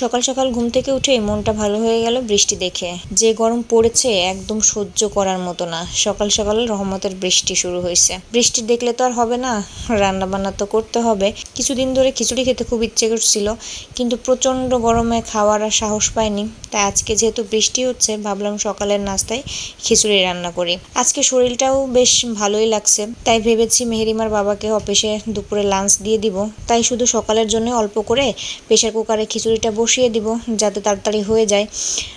সকাল সকাল ঘুম থেকে উঠে মনটা ভালো হয়ে গেল বৃষ্টি দেখে। যে গরম পড়েছে একদম সহ্য করার মতো না। সকাল সকাল রহমতের বৃষ্টি শুরু হয়েছে। বৃষ্টি দেখলে তো আর হবে না। রান্না বান্না তো করতে হবে। কিছুদিন ধরে খিচুড়ি খেতে খুব ইচ্ছে করছিল, কিন্তু প্রচণ্ড গরমে খাওয়ার আর সাহস পাইনি। তাই আজকে যেহেতু বৃষ্টি হচ্ছে, ভাবলাম সকালের নাস্তায় খিচুড়ি রান্না করি। আজকে শরীরটাও বেশ ভালোই লাগছে। তাই ভেবেছি মেহেরিমার বাবাকে অফিসে দুপুরে লাঞ্চ দিয়ে দিব। তাই শুধু সকালের জন্য অল্প করে প্রেশার কুকারে খিচুড়িটা বসিয়ে দিব যাতে তাড়াতাড়ি হয়ে যায়।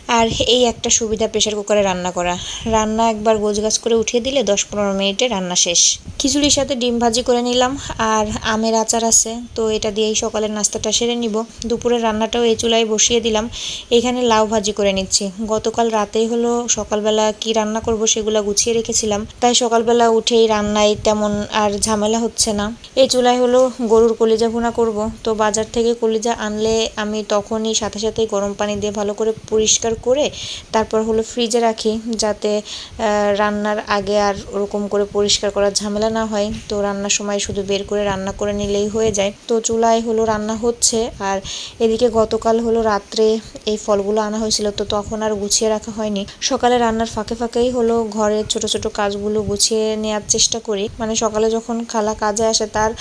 আর এই একটা সুবিধা প্রেশার কুকারে রান্না করা। রান্না একবার গোছগাছ করে উঠিয়ে দিলে দশ পনেরো মিনিটে রান্না শেষ। খিচুড়ির সাথে ডিম ভাজি করে নিলাম আর আমের আচার আছে, তো এটা দিয়েই সকালের নাস্তাটা সেরে নিব। দুপুরের রান্নাটাও এই চুলায় বসিয়ে দিলাম। এখানে লাউ ভাজি করে নিচ্ছি। গতকাল রাতেই হলো, সকালবেলা কি রান্না করব সেগুলো গুছিয়ে রেখেছিলাম। তাই সকালবেলা উঠেই রান্নায় তেমন আর ঝামেলা হচ্ছে না। এই চুলায় হলো গরুর কলিজা ভুনা করব। তো বাজার থেকে কলিজা আনলে আমি তখনই সাথে সাথে গরম পানি দিয়ে ভালো করে পরিষ্কার করে তারপর হলো ফ্রিজে রাখি যাতে রান্নার আগে আর ওরকম করে পরিষ্কার করার ঝামেলা না হয়। তো রান্নার সময় শুধু বের করে রান্না করে নিলেই হয়ে যায়। তো চুলায় হলো রান্না হচ্ছে আর এদিকে গতকাল হলো রাত্রে এই ফলগুলো আনা হয়েছিল, তো তখন আর গুছিয়ে রাখা হয়নি। সকালে রান্নার ফাঁকে ফাঁকেই হলো ঘরের ছোট ছোট কাজগুলো গুছিয়ে নেওয়ার চেষ্টা করি। মানে সকালে যখন খালা কাজে আসে, তার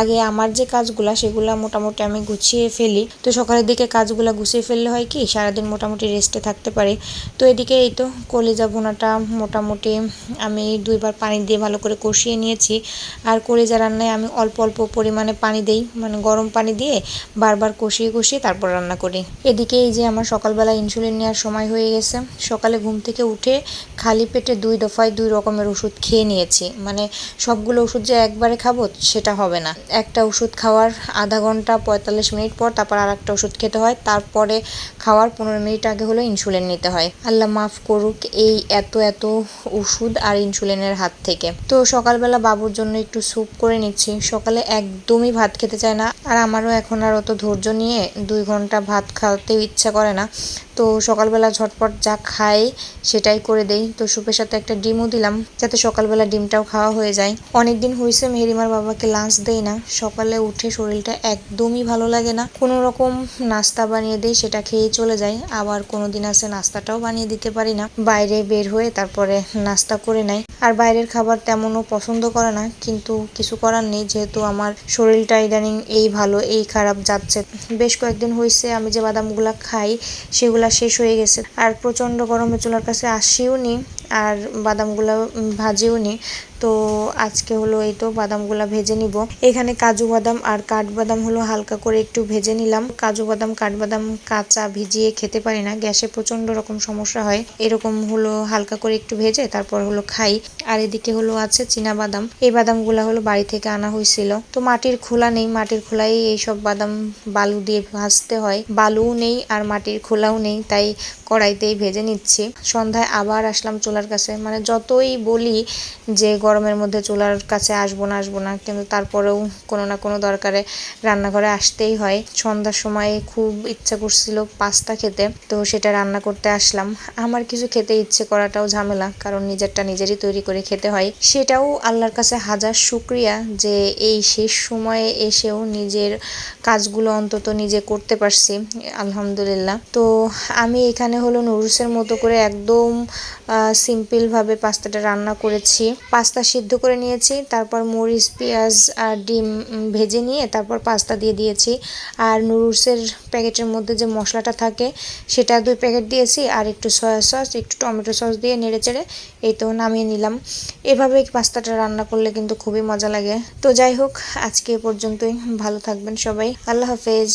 আগে আমার যে কাজগুলা, সেগুলো মোটামুটি আমি গুছিয়ে ফেলি। তো সকালের দিকে কাজগুলো গুছিয়ে ফেললে হয় কি, সারাদিন মোটামুটি রেস্টে থাকতে পারি। তো এদিকে এই তো কলেজা ভুনাটা মোটামুটি আমি দুইবার পানি দিয়ে ভালো করে কষিয়ে নিয়েছি। আর কলেজা রান্নায় আমি অল্প অল্প পরিমাণে পানি দেই মানে গরম পানি দিয়ে বারবার কষিয়ে কষিয়ে তারপর রান্না করি। এদিকে এই যে আমার সকালবেলা ইনসুলিন নেওয়ার সময় হয়ে গেছে। সকালে ঘুম থেকে উঠে খালি পেটে দুই দফায় দুই রকমের ওষুধ খেয়ে নিয়েছি। মানে সবগুলো ওষুধ যে একবারে খাব সেটা হবে না। একটা ওষুধ খাওয়ার আধা ঘণ্টা পঁয়তাল্লিশ মিনিট পর তারপর আর একটা ওষুধ খেতে হয়। তারপরে খাওয়ার পনেরো মিনিট আগে হলো ইনসুলিন নিতে হয়। আল্লাহ মাফ করুক এই এত এত ওষুধ আর ইনসুলিনের হাত থেকে। তো সকালবেলা বাবুর জন্য একটু স্যুপ করে নিচ্ছি। সকালে একদমই ভাত খেতে চায় না। আর আমারও এখন আর অত ধৈর্য নিয়ে দুই ঘণ্টা ভাত খাওয়াতেও ইচ্ছা করে না। তো সকালবেলা ঝটপট যা খাই সেটাই করে দেই। তো সুপের সাথে একটা ডিমও দিলাম যাতে সকালবেলা ডিমটাও খাওয়া হয়ে যায়। অনেক দিন হয়েছে মেহেরিমার বাবাকে লাঞ্চ দেই না। সকালে উঠে শরীরটা একদমই ভালো লাগে না। কোনো রকম নাস্তা বানিয়ে দেই সেটা খেয়েই চলে যায়। আবার কোনো দিন আছে নাস্তাটাও বানিয়ে দিতে পারি না। বাইরে বের হয়ে তারপরে নাস্তা করে নেয়। আর বাইরের খাবার তেমনও পছন্দ করে না, কিন্তু কিছু করার নেই, যেহেতু আমার শরীরটা ইদানিং এই ভালো, এই খারাপ যাচ্ছে। বেশ কয়েকদিন হয়েছে আমি যে বাদামগুলা খাই, সেগুলা শেষ হয়ে গেছে। আর প্রচণ্ড গরমে চুলার কাছে আসিও নি আর বাদামগুলো ভাজিও নি তো আজকে হলো এই তো বাদামগুলো ভেজে নিব। এখানে কাজু বাদাম আর কাঠবাদাম হলো হালকা করে একটু ভেজে নিলাম। কাজু বাদাম কাঠবাদাম কাঁচা ভিজিয়ে খেতে পারি না, গ্যাসে প্রচণ্ড রকম সমস্যা হয়। এরকম হলো হালকা করে একটু ভেজে তারপর হলো খাই। আর এদিকে হলো আছে চীনা বাদাম। এই বাদামগুলা হলো বাড়ি থেকে আনা হয়েছিল। তো মাটির খোলা নেই, মাটির খোলাই এইসব বাদাম বালু দিয়ে ভাজতে হয়। বালুও নেই আর মাটির খোলাও নেই, তাই কড়াইতেই ভেজে নিচ্ছি। সন্ধ্যায় আবার আসলাম চুলার কাছে। মানে যতই বলি যে গরমের মধ্যে চুলার কাছে আসব না আসব না, কিন্তু তারপরেও কোনো না কোনো দরকারে রান্নাঘরে আসতেই হয়। সন্ধ্যার সময় খুব ইচ্ছা করছিল পাস্তা খেতে, তো সেটা রান্না করতে আসলাম। আমার কিছু খেতে ইচ্ছে করাটাও ঝামেলা, কারণ নিজেরটা নিজেরই তৈরি করে খেতে হয়। সেটাও আল্লাহর কাছে হাজার শুক্রিয়া যে এই শেষ সময়ে এসেও নিজের কাজগুলো অন্তত নিজে করতে পারছি, আলহামদুলিল্লাহ। তো আমি এখানে হলো নুডলসের মতো করে একদম সিম্পলভাবে পাস্তাটা রান্না করেছি। পাস্তা সিদ্ধ করে নিয়েছি, তারপর মরিচ, পেঁয়াজ আর ডিম ভেজে নিয়ে তারপর পাস্তা দিয়ে দিয়েছি। আর নুডলসের প্যাকেটের মধ্যে যে মশলাটা থাকে, সেটা দুই প্যাকেট দিয়েছি। আর একটু সয়া সস, একটু টমেটো সস দিয়ে নেড়ে চেড়ে এই তো নামিয়ে নিলাম। এভাবে পাস্তাটা রান্না করলে কিন্তু খুবই মজা লাগে। তো যাই হোক, আজকে এ পর্যন্তই। ভালো থাকবেন সবাই। আল্লাহ হাফেজ।